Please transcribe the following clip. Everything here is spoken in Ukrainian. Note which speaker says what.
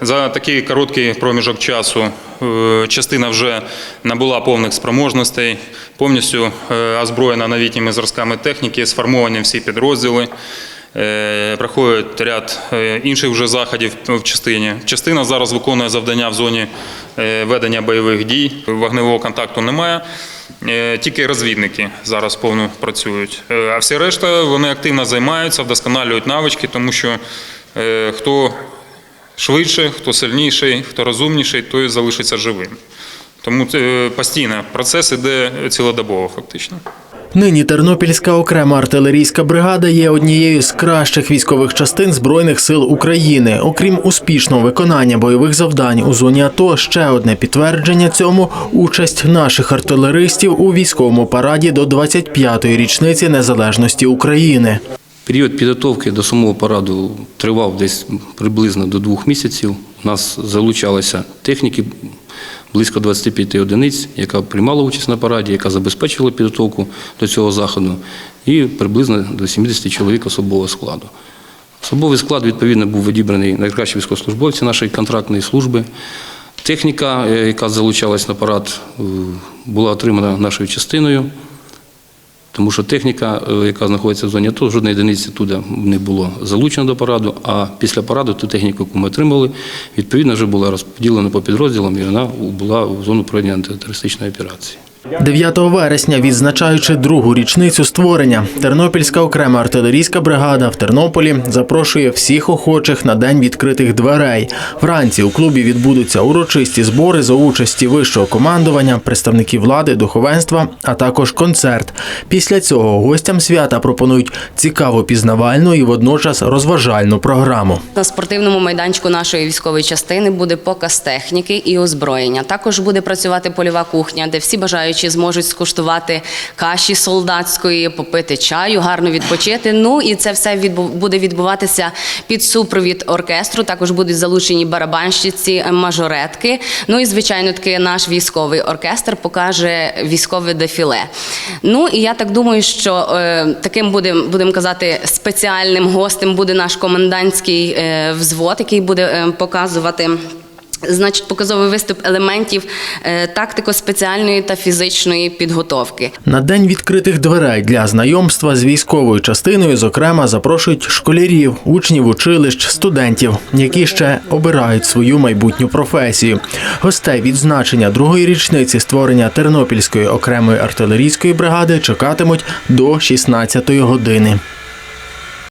Speaker 1: За такий короткий проміжок часу е, частина вже набула повних спроможностей, повністю е, озброєна новітніми зразками техніки, сформовані всі підрозділи. Е, Проходить ряд інших вже заходів в частині. Частина зараз виконує завдання в зоні ведення бойових дій. Вогневого контакту немає. Тільки розвідники зараз повно працюють. А всі решта вони активно займаються, вдосконалюють навички, тому що хто швидше, хто сильніший, хто розумніший, той залишиться живим. Тому е, постійно процес іде цілодобово, фактично.
Speaker 2: Нині Тернопільська окрема артилерійська бригада є однією з кращих військових частин Збройних сил України. Окрім успішного виконання бойових завдань у зоні АТО, ще одне підтвердження цьому участь наших артилеристів у військовому параді до 25-ї річниці незалежності України.
Speaker 3: Період підготовки до самого параду тривав десь приблизно до двох місяців. У нас залучалося техніки близько 25 одиниць, яка приймала участь на параді, яка забезпечувала підготовку до цього заходу, і приблизно до 70 чоловік особового складу. Особовий склад, відповідно, був відібраний найкращі військовослужбовці нашої контрактної служби. Техніка, е, яка залучалась на парад, е, була отримана нашою частиною. Тому що техніка, е, яка знаходиться в зоні АТО, жодної одиниці туди не було залучено до параду, а після параду ту техніку, яку ми отримали, відповідно вже була розподілена по підрозділам і вона була в зону проведення антитерористичної операції.
Speaker 2: 9 вересня, відзначаючи другу річницю створення, Тернопільська окрема артилерійська бригада в Тернополі запрошує всіх охочих на день відкритих дверей. Вранці у клубі відбудуться урочисті збори за участі вищого командування, представників влади, духовенства, а також концерт. Після цього гостям свята пропонують цікаву пізнавальну і водночас розважальну програму.
Speaker 4: На спортивному майданчику нашої військової частини буде показ техніки і озброєння. Також буде працювати польова кухня, де всі бажаючі зможуть скуштувати каші солдатської, попити чаю, гарно відпочити. Ну і це все буде відбуватися під супровід оркестру. Також будуть залучені барабанщиці, мажоретки. Ну і звичайно, таки наш військовий оркестр покаже військове дефіле. Ну і я так думаю, що е, таким буде, будемо казати, спеціальним гостем буде наш комендантський е, взвод, який буде е, показувати. Значить, показовий виступ елементів е, тактико-спеціальної та фізичної підготовки.
Speaker 2: На день відкритих дверей для знайомства з військовою частиною, зокрема, запрошують школярів, учнів училищ, студентів, які ще обирають свою майбутню професію. Гостей відзначення другої річниці створення Тернопільської окремої артилерійської бригади чекатимуть до 16-ї години.